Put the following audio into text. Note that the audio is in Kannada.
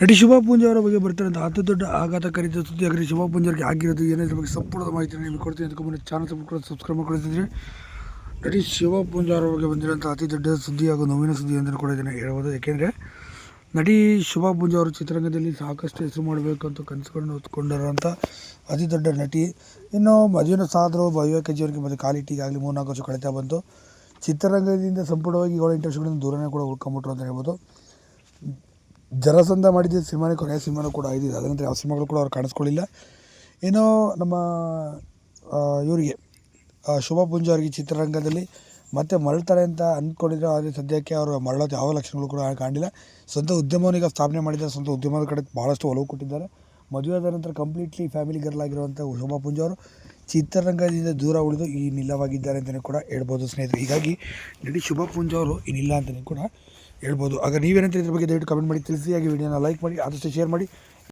ನಟಿ ಶುಭಾ ಪೂಂಜಾ ಅವರ ಬಗ್ಗೆ ಬರ್ತಿರೋಂಥ ಅತಿ ದೊಡ್ಡ ಆಘಾತಕಾರಿ ಸುದ್ದಿ ಆಗಲಿ, ಶುಭಾ ಆಗಿರೋದು ಏನಿದ್ರ ಬಗ್ಗೆ ಸಂಪೂರ್ಣ ಮಾಹಿತಿ ನಿಮಗೆ ಕೊಡ್ತೀನಿ. ಅದಕ್ಕೆ ಚಾನಲ್ ಸಬ್ಸ್ಕ್ರೈಬ್ ಸಬ್ಸ್ಕ್ರೈಬ್ ಮಾಡ್ಕೊಳ್ತಿದ್ರೆ ನಟಿ ಶಿವ ಅವರ ಬಗ್ಗೆ ಬಂದಿರೋಂಥ ಅತಿ ದೊಡ್ಡ ಸುದ್ದಿ ಹಾಗೂ ನೋವಿನ ಸುದ್ದಿ ಅಂತ ಕೂಡ ಇದನ್ನು ಹೇಳ್ಬೋದು. ಯಾಕೆಂದರೆ ನಟಿ ಶುಭಾ ಪೂಂಜಾ ಅವರು ಚಿತ್ರರಂಗದಲ್ಲಿ ಸಾಕಷ್ಟು ಹೆಸರು ಮಾಡಬೇಕು ಅಂತ ಕನಸುಗಳನ್ನು ಹೊತ್ಕೊಂಡಿರೋಂಥ ಅತಿ ದೊಡ್ಡ ನಟಿ. ಇನ್ನು ಮದುವೆನ ಸಾಧರು ಭವ್ಯಕ್ಕೆ ಜೀವನಕ್ಕೆ ಮತ್ತು ಕಾಲಿಟ್ಟಿಗಾಗಲಿ ಮೂರ್ನಾಲ್ಕು ವರ್ಷ ಕಳೀತಾ ಬಂತು. ಚಿತ್ರರಂಗದಿಂದ ಸಂಪೂರ್ಣವಾಗಿ ಏಳು ವರ್ಷಗಳಿಂದ ದೂರನೇ ಕೂಡ ಉಳ್ಕೊಂಬಿಟ್ರು ಅಂತ ಹೇಳ್ಬೋದು. ಜರಸಂಧ ಮಾಡಿದ್ದ ಸಿನಿಮಾನೇ ಕೊನೆಯ ಸಿನಿಮಾನೂ ಕೂಡ ಆಗಿದೆ ಅದರ ನಂತರ ಯಾವ ಸಿನಿಮಾಗಳು ಕೂಡ ಅವ್ರು ಕಾಣಿಸ್ಕೊಳ್ಳಿಲ್ಲ. ಏನೋ ನಮ್ಮ ಇವರಿಗೆ ಶೋಭಾ ಪುಂಜ ಅವರಿಗೆ ಚಿತ್ರರಂಗದಲ್ಲಿ ಮತ್ತೆ ಮರಳ್ತಾರೆ ಅಂತ ಅಂದ್ಕೊಂಡಿದ್ರು ಆದರೆ ಸದ್ಯಕ್ಕೆ ಅವರು ಮರಳೋದು ಯಾವ ಲಕ್ಷಣಗಳು ಕೂಡ ಕಾಣಲಿಲ್ಲ. ಸ್ವಂತ ಈಗ ಸ್ಥಾಪನೆ ಮಾಡಿದ್ದಾರೆ, ಸ್ವಂತ ಉದ್ಯಮದ ಕಡೆ ಭಾಳಷ್ಟು ಒಲವು ಕೊಟ್ಟಿದ್ದಾರೆ. ಮದುವೆ ಆದ ನಂತರ ಕಂಪ್ಲೀಟ್ಲಿ ಫ್ಯಾಮಿಲಿ ಗರ್ಲ್ ಆಗಿರುವಂಥ ಶೋಭಾ ಪುಂಜ ಅವರು ಚಿತ್ರರಂಗದಿಂದ ದೂರ ಉಳಿದು ಈ ನಿಲ್ಲವಾಗಿದ್ದಾರೆ ಅಂತಲೇ ಕೂಡ ಹೇಳ್ಬೋದು ಸ್ನೇಹಿತರೆ. ಹೀಗಾಗಿ ನಟಿ ಶೋಭಾ ಪುಂಜ ಅವರು ಇನ್ನಿಲ್ಲ ಅಂತಲೇ ಕೂಡ ಹೇಳ್ಬೋದು. ಆಗ ನೀವೇನಂತ ಇದ್ರ ಬಗ್ಗೆ ದಯವಿಟ್ಟು ಕಮೆಂಟ್ ಮಾಡಿ. ತಿಳಿಸಿ, ಹಾಗೆ ವಿಡಿಯೋನ ಲೈಕ್ ಮಾಡಿ, ಆದಷ್ಟು ಶೇರ್ ಮಾಡಿ.